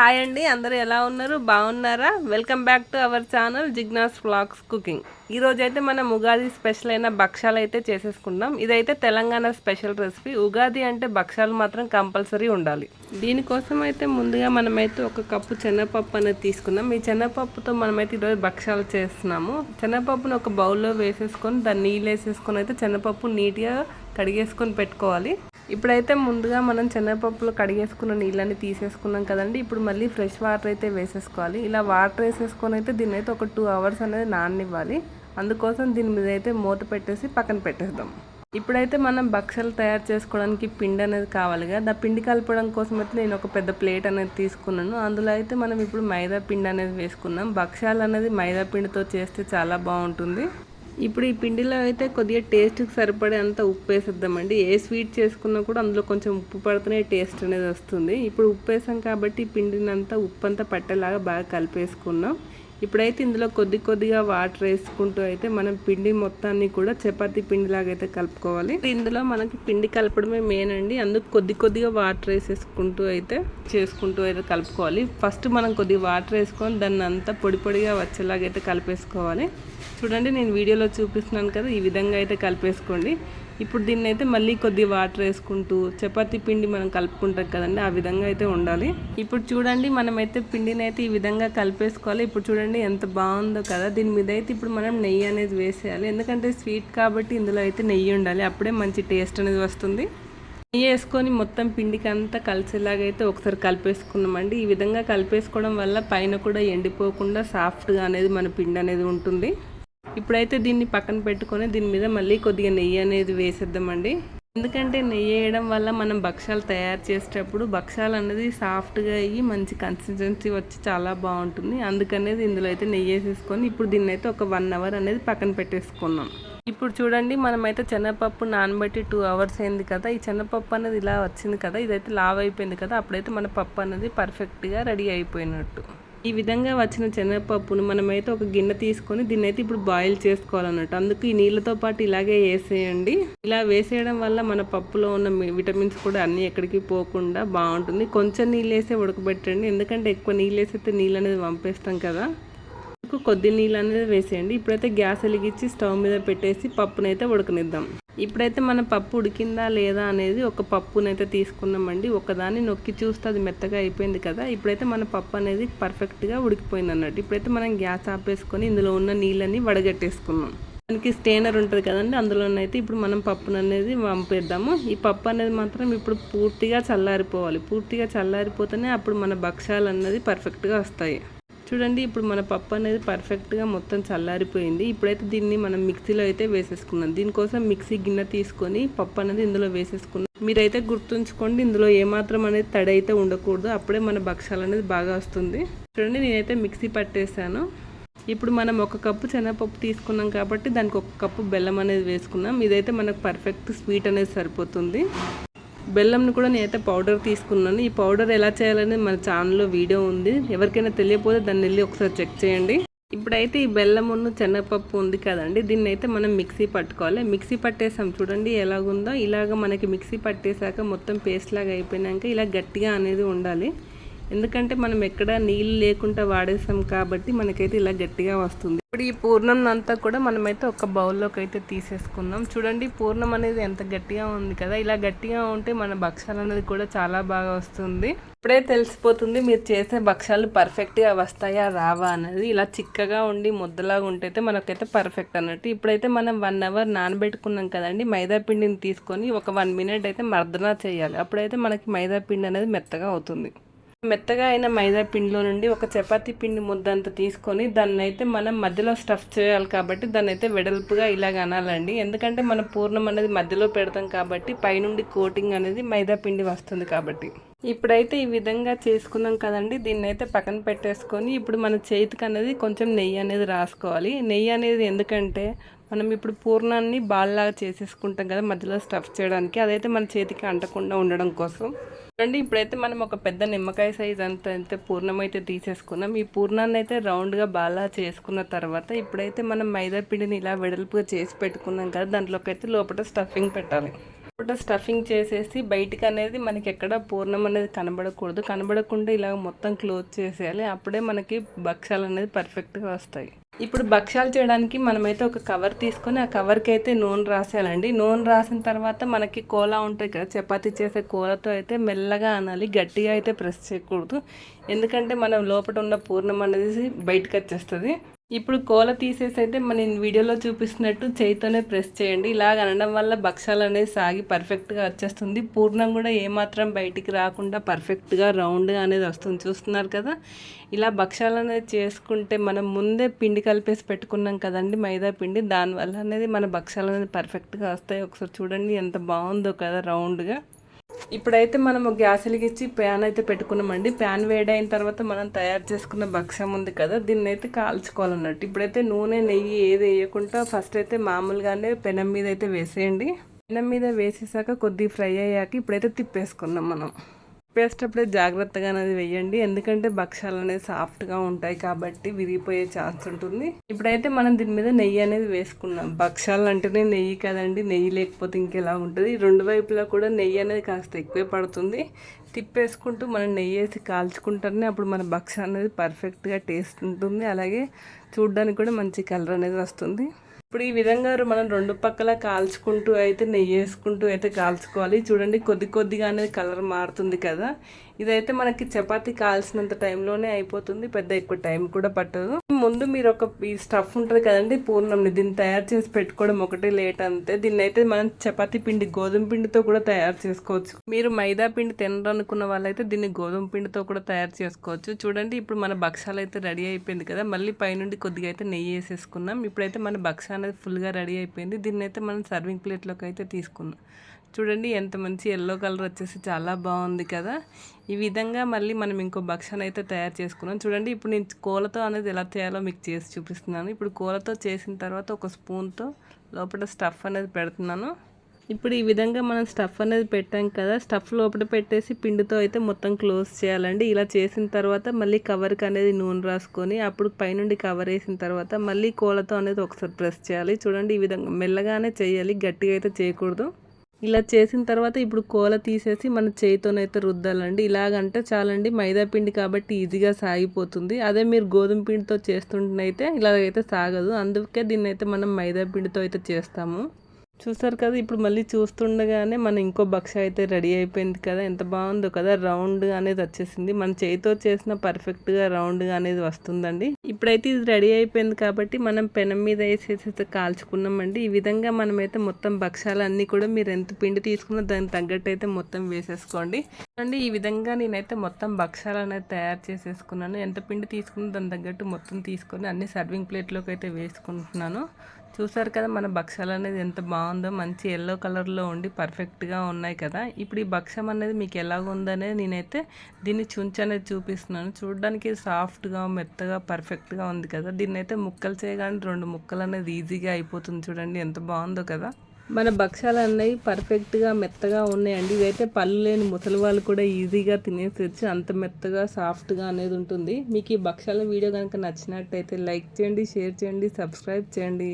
Hi అండి అందరూ ఎలా ఉన్నారు? బాగున్నారా? Welcome back to our channel Jignas flags cooking ఈరోజు అయితే మనం ఉగాది స్పెషల్ అయిన భక్షాలు అయితే చేసేసుకుందాం. ఇదైతే తెలంగాణ స్పెషల్ రెసిపీ ఉగాది అంటే భక్షాలు మాత్రం కంపల్సరీ ఉండాలి. దీనికోసం అయితే ముందుగా మనమైతే ఒక కప్పు శనగపప్పు అనేది తీసుకున్నాం ఈ శనగపప్పుతో మనమైతే ఈరోజు భక్షాలు చేస్తున్నాము. శనగపప్పును ఒక బౌల్లో వేసేసుకొని దాన్ని నీళ్ళు వేసేసుకొని అయితే శనగపప్పు నీట్గా కడిగేసుకొని పెట్టుకోవాలి. ఇప్పుడైతే ముందుగా మనం శనగపప్పులో కడిగేసుకున్న నీళ్ళని తీసేసుకున్నాం కదండి. ఇప్పుడు మళ్ళీ ఫ్రెష్ వాటర్ అయితే వేసేసుకోవాలి. ఇలా వాటర్ వేసేసుకొని అయితే దీన్ని అయితే ఒక టూ అవర్స్ అనేది నాననివ్వాలి. అందుకోసం దీని మీద అయితే మూత పెట్టేసి పక్కన పెట్టేద్దాం. ఇప్పుడైతే మనం బక్షలు తయారు చేసుకోవడానికి పిండి అనేది కావాలి కదా. ఆ పిండి కలపడం కోసం అయితే నేను ఒక పెద్ద ప్లేట్ అనేది తీసుకున్నాను. అందులో అయితే మనం ఇప్పుడు మైదా పిండి అనేది వేసుకున్నాం. బక్షాలు అనేది మైదా పిండితో చేస్తే చాలా బాగుంటుంది. ఇప్పుడు ఈ పిండిలో అయితే కొద్దిగా టేస్ట్కి సరిపడే అంత ఉప్పు వేసేద్దామండి. ఏ స్వీట్ చేసుకున్నా కూడా అందులో కొంచెం ఉప్పు పడితేనే టేస్ట్ అనేది వస్తుంది. ఇప్పుడు ఉప్పు వేసాం కాబట్టి ఈ పిండిని అంతా ఉప్పు అంతా పట్టేలాగా బాగా కలిపేసుకున్నాం. ఇప్పుడైతే ఇందులో కొద్ది కొద్దిగా వాటర్ వేసుకుంటూ అయితే మనం పిండి మొత్తాన్ని కూడా చపాతీ పిండిలాగా అయితే కలుపుకోవాలి. ఇందులో మనకి పిండి కలపడమే మెయిన్ అండి. అందుకు కొద్ది కొద్దిగా వాటర్ వేసేసుకుంటూ అయితే చేసుకుంటూ అయితే కలుపుకోవాలి. ఫస్ట్ మనం కొద్దిగా వాటర్ వేసుకొని దాన్ని అంతా పొడి పొడిగా వచ్చేలాగా అయితే కలిపేసుకోవాలి. చూడండి నేను వీడియోలో చూపిస్తున్నాను కదా ఈ విధంగా అయితే కలిపేసుకోండి. ఇప్పుడు దీన్ని అయితే మళ్ళీ కొద్ది వాటర్ వేసుకుంటూ చపాతీ పిండి మనం కలుపుకుంటాం కదండి ఆ విధంగా అయితే ఉండాలి. ఇప్పుడు చూడండి మనమైతే పిండిని అయితే ఈ విధంగా కలిపేసుకోవాలి. ఇప్పుడు చూడండి ఎంత బాగుందో కదా. దీని మీద అయితే ఇప్పుడు మనం నెయ్యి అనేది వేసేయాలి. ఎందుకంటే స్వీట్ కాబట్టి ఇందులో అయితే నెయ్యి ఉండాలి. అప్పుడే మంచి టేస్ట్ అనేది వస్తుంది. నెయ్యి వేసుకొని మొత్తం పిండికి అంతా కలిసేలాగైతే ఒకసారి కలిపేసుకున్నామండి. ఈ విధంగా కలిపేసుకోవడం వల్ల పైన కూడా ఎండిపోకుండా సాఫ్ట్గా అనేది మన పిండి అనేది ఉంటుంది. ఇప్పుడైతే దీన్ని పక్కన పెట్టుకొని దీని మీద మళ్ళీ కొద్దిగా నెయ్యి అనేది వేసేద్దామండి. ఎందుకంటే నెయ్యి వేయడం వల్ల మనం భక్షాలు తయారు చేసేటప్పుడు భక్షాలు అనేది సాఫ్ట్గా అయ్యి మంచి కన్సిస్టెన్సీ వచ్చి చాలా బాగుంటుంది. అందుకనేది ఇందులో అయితే నెయ్యి వేసేసుకొని ఇప్పుడు దీన్ని అయితే ఒక వన్ అవర్ అనేది పక్కన పెట్టేసుకున్నాం. ఇప్పుడు చూడండి మనమైతే శనగపప్పు నానబెట్టి టూ అవర్స్ అయింది కదా ఈ శనగపప్పు అనేది ఇలా వచ్చింది కదా ఇదైతే లావ్ అయిపోయింది కదా అప్పుడైతే మన పప్పు అనేది పర్ఫెక్ట్గా రెడీ అయిపోయినట్టు. ఈ విధంగా వచ్చిన శనగపప్పును మనమైతే ఒక గిన్నె తీసుకొని దీన్ని అయితే ఇప్పుడు బాయిల్ చేసుకోవాలన్నట్టు అందుకు ఈ నీళ్ళతో పాటు ఇలాగే వేసేయండి. ఇలా వేసేయడం వల్ల మన పప్పులో ఉన్న విటమిన్స్ కూడా అన్నీ ఎక్కడికి పోకుండా బాగుంటుంది. కొంచెం నీళ్ళు వేసే ఉడకబెట్టండి. ఎందుకంటే ఎక్కువ నీళ్ళు వేసేస్తే నీళ్ళు అనేది పంపేస్తాం కదా కొద్ది నీళ్ళు అనేది వేసేయండి. ఇప్పుడైతే గ్యాస్ వెలిగించి స్టవ్ మీద పెట్టేసి పప్పునైతే ఉడకనిద్దాం. ఇప్పుడైతే మన పప్పు ఉడికిందా లేదా అనేది ఒక పప్పునైతే తీసుకున్నామండి. ఒకదాన్ని నొక్కి చూస్తే అది మెత్తగా అయిపోయింది కదా. ఇప్పుడైతే మన పప్పు అనేది పర్ఫెక్ట్గా ఉడికిపోయింది అన్నట్టు ఇప్పుడైతే మనం గ్యాస్ ఆపేసుకొని ఇందులో ఉన్న నీళ్ళని వడగట్టేసుకున్నాం దానికి స్టేనర్ ఉంటుంది కదండి అందులోనైతే ఇప్పుడు మనం పప్పును అనేది పంపేద్దాము ఈ పప్పు అనేది మాత్రం ఇప్పుడు పూర్తిగా చల్లారిపోవాలి. పూర్తిగా చల్లారిపోతేనే అప్పుడు మన భక్ష్యాలు అన్నది పర్ఫెక్ట్గా వస్తాయి. చూడండి ఇప్పుడు మన పప్పు అనేది పర్ఫెక్ట్గా మొత్తం చల్లారిపోయింది. ఇప్పుడైతే దీన్ని మనం మిక్సీలో అయితే వేసేసుకున్నాం దీనికోసం మిక్సీ గిన్నె తీసుకొని పప్పు అనేది ఇందులో వేసేసుకున్నాం మీరైతే గుర్తుంచుకోండి ఇందులో ఏమాత్రం అనేది తడి అయితే ఉండకూడదు. అప్పుడే మన భక్షాలు అనేది బాగా వస్తుంది. చూడండి నేనైతే మిక్సీ పట్టేశాను. ఇప్పుడు మనం ఒక కప్పు శనగపప్పు తీసుకున్నాం కాబట్టి దానికి ఒక కప్పు బెల్లం అనేది వేసుకున్నాం ఇదైతే మనకు పర్ఫెక్ట్ స్వీట్ అనేది సరిపోతుంది. బెల్లంని కూడా నేనైతే పౌడర్ తీసుకున్నాను. ఈ పౌడర్ ఎలా చేయాలని మన ఛానల్లో వీడియో ఉంది. ఎవరికైనా తెలియకపోతే దాన్ని వెళ్ళి ఒకసారి చెక్ చేయండి. ఇప్పుడైతే ఈ బెల్లం ఉన్న శనగపప్పు ఉంది కదండి. దీన్ని అయితే మనం మిక్సీ పట్టుకోవాలి. మిక్సీ పట్టేసాం చూడండి ఎలాగుందో. ఇలాగ మనకి మిక్సీ పట్టేశాక మొత్తం పేస్ట్ లాగా అయిపోయినాక ఇలా గట్టిగా అనేది ఉండాలి. ఎందుకంటే మనం ఎక్కడ నీళ్ళు లేకుండా వాడేసాం కాబట్టి మనకైతే ఇలా గట్టిగా వస్తుంది. ఇప్పుడు ఈ పూర్ణం అంతా కూడా మనమైతే ఒక బౌల్లోకి అయితే తీసేసుకుందాం. చూడండి పూర్ణం అనేది ఎంత గట్టిగా ఉంది కదా. ఇలా గట్టిగా ఉంటే మన భక్షాలు అనేది కూడా చాలా బాగా వస్తుంది. ఇప్పుడే తెలిసిపోతుంది మీరు చేసే భక్షాలు పర్ఫెక్ట్గా వస్తాయా రావా అనేది. ఇలా చిక్కగా ఉండి ముద్దలాగా ఉంటే మనకైతే పర్ఫెక్ట్ అన్నట్టు. ఇప్పుడైతే మనం వన్ అవర్ నానబెట్టుకున్నాం కదండి మైదా పిండిని తీసుకొని ఒక వన్ మినిట్ అయితే మర్దనా చేయాలి. అప్పుడైతే మనకి మైదా పిండి అనేది మెత్తగా అవుతుంది. మెత్తగా అయిన మైదా పిండిలో నుండి ఒక చపాతీ పిండి ముద్దంత తీసుకొని దాన్ని అయితే మనం మధ్యలో స్టఫ్ చేయాలి కాబట్టి దాన్ని అయితే వెడల్పుగా ఇలాగ అనాలండి. ఎందుకంటే మనం పూర్ణం అనేది మధ్యలో పెడతాం కాబట్టి పైనుండి కోటింగ్ అనేది మైదా పిండి వస్తుంది కాబట్టి. ఇప్పుడైతే ఈ విధంగా చేసుకున్నాం కదండి. దీన్ని అయితే పక్కన పెట్టేసుకొని ఇప్పుడు మన చేతికి అనేది కొంచెం నెయ్యి అనేది రాసుకోవాలి. నెయ్యి అనేది ఎందుకంటే మనం ఇప్పుడు పూర్ణాన్ని బాల్లాగా చేసేసుకుంటాం కదా మధ్యలో స్టఫ్ చేయడానికి. అదైతే మన చేతికి అంటకుండా ఉండడం కోసం. చూడండి ఇప్పుడైతే మనం ఒక పెద్ద నిమ్మకాయ సైజ్ అంత అయితే పూర్ణం అయితే తీసేసుకున్నాం. ఈ పూర్ణాన్ని అయితే రౌండ్గా బాగా చేసుకున్న తర్వాత ఇప్పుడైతే మనం మైదా పిండిని ఇలా వెడల్పుగా చేసి పెట్టుకున్నాం కదా దాంట్లోకి అయితే లోపల స్టఫింగ్ పెట్టాలి. లోపల స్టఫింగ్ చేసేసి బయటికి అనేది మనకి ఎక్కడ పూర్ణం అనేది కనబడకూడదు. కనబడకుండా ఇలా మొత్తం క్లోజ్ చేసేయాలి. అప్పుడే మనకి భక్ష్యాలు అనేది పర్ఫెక్ట్గా వస్తాయి. ఇప్పుడు భక్ష్యాలు చేయడానికి మనమైతే ఒక కవర్ తీసుకొని ఆ కవర్కి అయితే నూనె రాసేయాలండి. నూనె రాసిన తర్వాత మనకి కోలా ఉంటాయి కదా చపాతీ చేసే కోలతో అయితే మెల్లగా అనాలి గట్టిగా అయితే ప్రెస్ చేయకూడదు. ఎందుకంటే మనం లోపల ఉన్న పూర్ణం అనేది బయటకు వచ్చేస్తుంది. ఇప్పుడు కోల తీసేసి అయితే మన వీడియోలో చూపిస్తున్నట్టు చేయితోనే ప్రెస్ చేయండి. ఇలా అనడం వల్ల భక్షాలు అనేది సాగి పర్ఫెక్ట్గా వచ్చేస్తుంది. పూర్ణం కూడా ఏమాత్రం బయటికి రాకుండా పర్ఫెక్ట్గా రౌండ్గా అనేది వస్తుంది. చూస్తున్నారు కదా? ఇలా భక్షాలు అనేది చేసుకుంటే మనం ముందే పిండి కలిపేసి పెట్టుకున్నాం కదండి మైదా పిండి. దానివల్ల అనేది మన భక్షాలు అనేది పర్ఫెక్ట్గా వస్తాయి. ఒకసారి చూడండి ఎంత బాగుందో కదా రౌండ్గా ఇప్పుడైతే మనం గ్యాస్ వెలిగించి ప్యాన్ అయితే పెట్టుకున్నామండి. ప్యాన్ వేడైన తర్వాత మనం తయారు చేసుకున్న భక్ష్యం ఉంది కదా దీన్ని అయితే కాల్చుకోవాలన్నట్టు. ఇప్పుడైతే నూనె నెయ్యి ఏది వేయకుండా ఫస్ట్ అయితే మామూలుగానే పెనం మీద అయితే వేసేయండి. పెనం మీద వేసేసాక కొద్దిగా ఫ్రై అయ్యాక ఇప్పుడైతే తిప్పేసుకున్నాం మనం. వేసేటప్పుడే జాగ్రత్తగా అనేది వేయండి. ఎందుకంటే భక్షాలు అనేది సాఫ్ట్గా ఉంటాయి కాబట్టి విరిగిపోయే ఛాన్స్ ఉంటుంది. ఇప్పుడైతే మనం దీని మీద నెయ్యి అనేది వేసుకున్నాం. భక్ష్యాలు అంటేనే నెయ్యి కదండి. నెయ్యి లేకపోతే ఇంకెలా ఉంటుంది? రెండు వైపులా కూడా నెయ్యి అనేది కాస్త ఎక్కువే పడుతుంది. తిప్పేసుకుంటూ మనం నెయ్యి వేసి కాల్చుకుంటేనే అప్పుడు మన భక్ష అనేది పర్ఫెక్ట్గా టేస్ట్ ఉంటుంది. అలాగే చూడడానికి కూడా మంచి కలర్ అనేది వస్తుంది. ఇప్పుడు ఈ విధంగా మనం రెండు పక్కల కాల్చుకుంటూ అయితే నెయ్యి వేసుకుంటూ అయితే కాల్చుకోవాలి. చూడండి కొద్ది కొద్దిగా అనేది కలర్ మారుతుంది కదా. ఇదైతే మనకి చపాతీ కాల్సినంత టైంలోనే అయిపోతుంది. పెద్ద ఎక్కువ టైం కూడా పట్టదు. ముందు మీరు ఒక ఈ స్టఫ్ ఉంటుంది కదండి పూర్ణంని దీన్ని తయారు చేసి పెట్టుకోవడం ఒకటే లేట్ అంతే. దీన్ని అయితే మనం చపాతి పిండి గోధుమ పిండితో కూడా తయారు చేసుకోవచ్చు. మీరు మైదా పిండి తినాలనుకున్న వాళ్ళైతే దీన్ని గోధుమ పిండితో కూడా తయారు చేసుకోవచ్చు. చూడండి ఇప్పుడు మన భక్షాలు అయితే రెడీ అయిపోయింది కదా. మళ్ళీ పైనుండి కొద్దిగా అయితే నెయ్యి వేసేసుకున్నాం ఇప్పుడైతే మన భక్ష అనేది ఫుల్గా రెడీ అయిపోయింది. దీన్ని అయితే మనం సర్వింగ్ ప్లేట్లోకి అయితే తీసుకున్నాం చూడండి ఎంత మంచి ఎల్లో కలర్ వచ్చేసి చాలా బాగుంది కదా. ఈ విధంగా మళ్ళీ మనం ఇంకో భక్షణ అయితే తయారు చేసుకున్నాం. చూడండి ఇప్పుడు నేను కోలతో అనేది ఎలా చేయాలో మీకు చేసి చూపిస్తున్నాను. ఇప్పుడు కోలతో చేసిన తర్వాత ఒక స్పూన్తో లోపల స్టఫ్ అనేది పెడుతున్నాను. ఇప్పుడు ఈ విధంగా మనం స్టఫ్ అనేది పెట్టాం కదా స్టఫ్ లోపల పెట్టేసి పిండితో అయితే మొత్తం క్లోజ్ చేయాలండి. ఇలా చేసిన తర్వాత మళ్ళీ కవర్కి అనేది నూనె రాసుకొని అప్పుడు పైనుండి కవర్ వేసిన తర్వాత మళ్ళీ కోలతో అనేది ఒకసారి ప్రెస్ చేయాలి. చూడండి ఈ విధంగా మెల్లగానే చేయాలి. గట్టిగా అయితే చేయకూడదు. ఇలా చేసిన తర్వాత ఇప్పుడు కోల తీసేసి మన చేయితోనైతే రుద్దాలండి. ఇలాగంటే చాలండి మైదా పిండి కాబట్టి ఈజీగా సాగిపోతుంది. అదే మీరు గోధుమ పిండితో చేస్తుంటేనైతే ఇలాగైతే సాగదు. అందుకే దీన్ని అయితే మనం మైదా పిండితో అయితే చేస్తాము. చూసారు కదా ఇప్పుడు మళ్ళీ చూస్తుండగానే మన ఇంకో భక్ష అయితే రెడీ అయిపోయింది కదా ఎంత బాగుందో కదా రౌండ్ అనేది వచ్చేసింది. మన చేతితో చేసిన పర్ఫెక్ట్గా రౌండ్గా అనేది వస్తుందండి. ఇప్పుడైతే ఇది రెడీ అయిపోయింది కాబట్టి మనం పెనం మీద వేసేసి కాల్చుకున్నామండి. ఈ విధంగా మనమైతే మొత్తం భక్షాలన్నీ కూడా మీరు ఎంత పిండి తీసుకున్నా దానికి తగ్గట్టు అయితే మొత్తం వేసేసుకోండి. అండి ఈ విధంగా నేనైతే మొత్తం భక్షాలు అనేది తయారు చేసేసుకున్నాను. ఎంత పిండి తీసుకున్నా దాని తగ్గట్టు మొత్తం తీసుకొని అన్ని సర్వింగ్ ప్లేట్లోకి అయితే వేసుకుంటున్నాను. చూసారు కదా మన బక్షాలు అనేది ఎంత బాగుందో మంచి ఎల్లో కలర్లో ఉండి పర్ఫెక్ట్గా ఉన్నాయి కదా. ఇప్పుడు ఈ భక్షం అనేది మీకు ఎలాగుందనేది నేనైతే దీన్ని చుంచి అనేది చూపిస్తున్నాను. చూడడానికి సాఫ్ట్గా మెత్తగా పర్ఫెక్ట్గా ఉంది కదా. దీన్ని అయితే ముక్కలు చేయగానే రెండు ముక్కలు అనేది ఈజీగా అయిపోతుంది చూడండి ఎంత బాగుందో కదా. మన భక్ష్యాలు అన్నవి పర్ఫెక్ట్గా మెత్తగా ఉన్నాయండి. ఇదైతే పళ్ళు లేని ముసలి వాళ్ళు కూడా ఈజీగా తినేసేచ్చు అంత మెత్తగా సాఫ్ట్గా అనేది ఉంటుంది. మీకు ఈ భక్షాల వీడియో కనుక నచ్చినట్టయితే లైక్ చేయండి షేర్ చేయండి సబ్స్క్రైబ్ చేయండి.